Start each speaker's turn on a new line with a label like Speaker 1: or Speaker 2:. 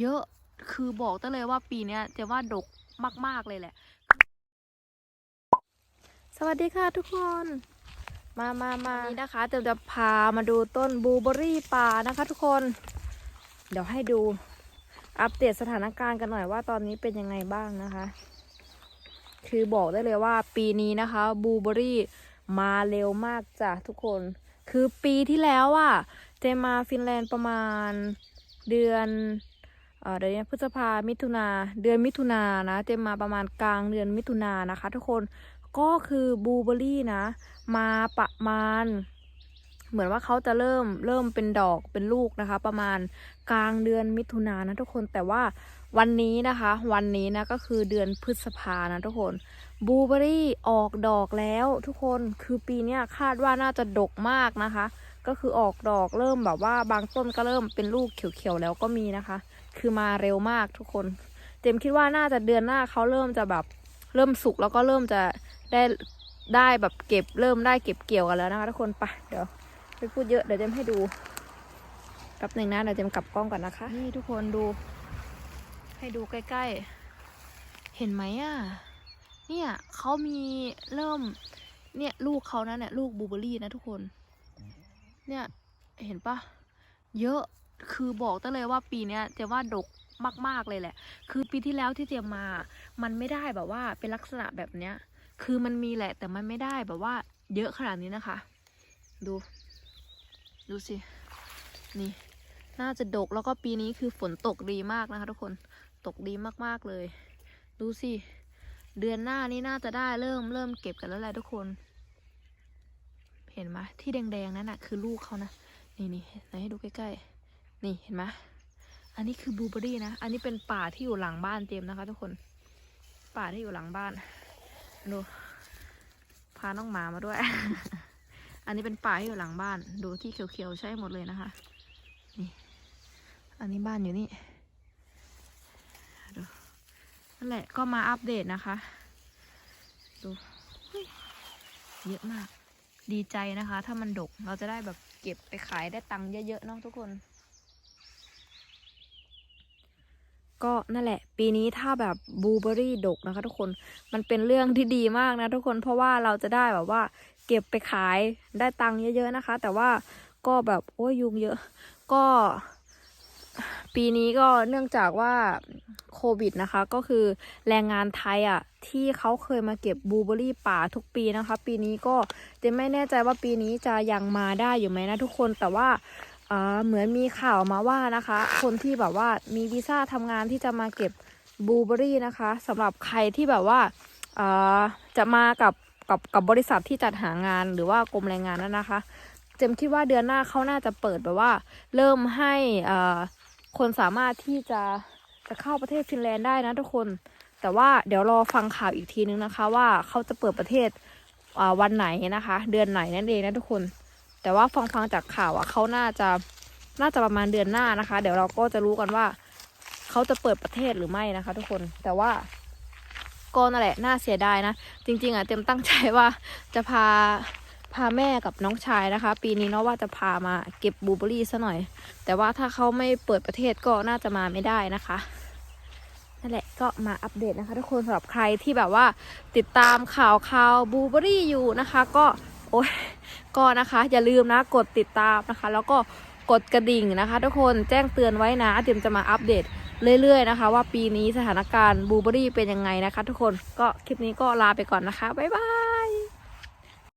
Speaker 1: เยอะคือบอกได้เลยว่าปีเนี้ยเจะว่าดกมากๆเลยแหละ สวัสดีค่ะทุกคน มามามาวันนี้นะคะเจะจะพามาดูต้นบลูเบอร์รี่ป่านะคะทุกคน เดี๋ยวให้ดูอัปเดตสถานการณ์กันหน่อยว่าตอนนี้เป็นยังไงบ้างนะคะ คือบอกได้เลยว่าปีนี้นะคะบลูเบอร์รี่มาเร็วมากจ้ะทุกคน คือปีที่แล้วอะเจมาฟินแลนด์ประมาณเดือน เดือนพฤษภามิถุนาเดือนมิถุนานะเจมาประมาณกลางเดือนมิถุนานะคะ ทุกคนก็คือบลูเบอรี่นะ มาประมาณ เหมือนว่าเขาจะเริ่มเริ่มเป็นดอกเป็นลูกนะคะ ประมาณกลางเดือนมิถุนานะทุกคนแต่ว่าวันนี้นะคะ วันนี้นะก็คือเดือนพฤษภานะทุกคนบลูเบอรี่ออกดอกแล้วทุกคนคือปีนี้คาดว่าน่าจะดกมากนะคะ ก็คือออกดอกเริ่มแบบว่าบางต้นก็เริ่มเป็นลูกเขียวๆแล้วก็มีนะคะ คือมาเร็วมากทุกคน เจมคิดว่าน่าจะเดือนหน้าเขาเริ่มจะแบบเริ่มสุกแล้วก็เริ่มจะได้ได้แบบเก็บเริ่มได้เก็บเกี่ยวกันแล้วนะคะทุกคนไปเดี๋ยวไปพูดเยอะเดี๋ยวเจมให้ดูแป๊บหนึ่งนะเดี๋ยวเจมกลับกล้องก่อนนะคะ นี่ทุกคนดู ให้ดูใกล้ๆ เห็นไหมอะเนี่ยเขามีเริ่มเนี่ยลูกเขานะเนี่ยลูกบลูเบอร์รี่นะทุกคน เนี่ยเห็นปะเยอะ คือบอกได้เลยว่าปีเนี้ยเจว่าดกมาก ๆ เลยแหละ คือปีที่แล้วที่เจมมา มันไม่ได้แบบว่าเป็นลักษณะแบบเนี้ย คือมันมีแหละ แต่มันไม่ได้แบบว่า เยอะขนาดนี้นะคะ ดู ดูสิ นี่ น่าจะดกแล้วก็ปีนี้คือฝนตกดีมากนะคะ ทุกคน ตกดีมากๆเลย ดูสิ เดือนหน้านี้น่าจะได้เริ่มเริ่มเก็บกันแล้วแหละทุกคน เห็นไหมที่แดงๆนั่นน่ะ คือลูกเขานะ นี่นี่ไหนให้ดูใกล้ๆ นี่เห็นไหมอันนี้คือบลูเบอรี่นะ อันนี้เป็นป่าที่อยู่หลังบ้านเจมส์นะคะ ทุกคน ป่าที่อยู่หลังบ้าน ดู พาน้องหมามาด้วย อันนี้เป็นป่าที่อยู่หลังบ้าน ดูที่เขียวๆใช่หมดเลยนะคะ นี่ อันนี้บ้านอยู่นี่ ดู นั่นแหละ ก็มาอัปเดตนะคะ ดูเยเยอะมาก ดีใจนะคะ ถ้ามันดก เราจะได้แบบเก็บไปขายได้ตังค์เยอะๆเนาะทุกคน ก็นั่นแหละ ปีนี้ถ้าแบบบลูเบอรี่ดกนะคะ ทุกคนมันเป็นเรื่องที่ดีมากนะทุกคนเพราะว่าเราจะได้แบบว่า เก็บไปขายได้ตังค์เยอะๆนะคะ แต่ว่าก็แบบโอ้ยยุงเยอะ ก็ ปีนี้ก็เนื่องจากว่าโควิดนะคะ ก็คือแรงงานไทยอะที่เขาเคยมาเก็บบลูเบอรี่ป่าทุกปีนะคะ ปีนี้ก็จะไม่แน่ใจว่าปีนี้จะยังมาได้อยู่ไหมนะทุกคนแต่ว่า เหมือนมีข่าวมาว่านะคะ คนที่แบบว่ามีวีซ่าทำงานที่จะมาเก็บบลูเบอรี่นะคะสำหรับใครที่แบบว่าจะมากับกับกับบริษัทที่จัดหางานหรือว่ากรมแรงงานนั่นนะคะ เจมคิดว่าเดือนหน้าเขาน่าจะเปิดแบบว่า เริ่มให้คนสามารถที่จะจะเข้าประเทศฟินแลนด์ได้นะทุกคน แต่ว่าเดี๋ยวรอฟังข่าวอีกทีนึงนะคะ ว่าเขาจะเปิดประเทศวันไหนนะคะ เดือนไหนนั่นเองนะทุกคน แต่ว่าฟังฟังจากข่าวอะเขาน่าจะน่าจะประมาณเดือนหน้านะคะ เดี๋ยวเราก็จะรู้กันว่าเขาจะเปิดประเทศหรือไม่นะคะ ทุกคนแต่ว่าก็นั่นแหละน่าเสียดายนะ จริง ๆอะเต็มตั้งใจว่าจะพาพาแม่กับน้องชายนะคะ ปีนี้เนาะว่าจะพามาเก็บบูเบอรี่ซะหน่อย แต่ว่าถ้าเขาไม่เปิดประเทศก็น่าจะมาไม่ได้นะคะนั่นแหละก็มาอัปเดตนะคะ ทุกคนสำหรับใครที่แบบว่าติดตามข่าวข่าวบูเบอรี่อยู่นะคะ ก็โอ้ย ก็นะคะอย่าลืมนะกดติดตามนะคะ แล้วก็กดกระดิ่งนะคะ ทุกคนแจ้งเตือนไว้นะเดี๋ยวจะมาอัปเดตเรื่อยๆนะคะ ว่าปีนี้สถานการณ์บลูเบอรี่เป็นยังไงนะคะ ทุกคนก็คลิปนี้ก็ลาไปก่อนนะคะบ๊ายบาย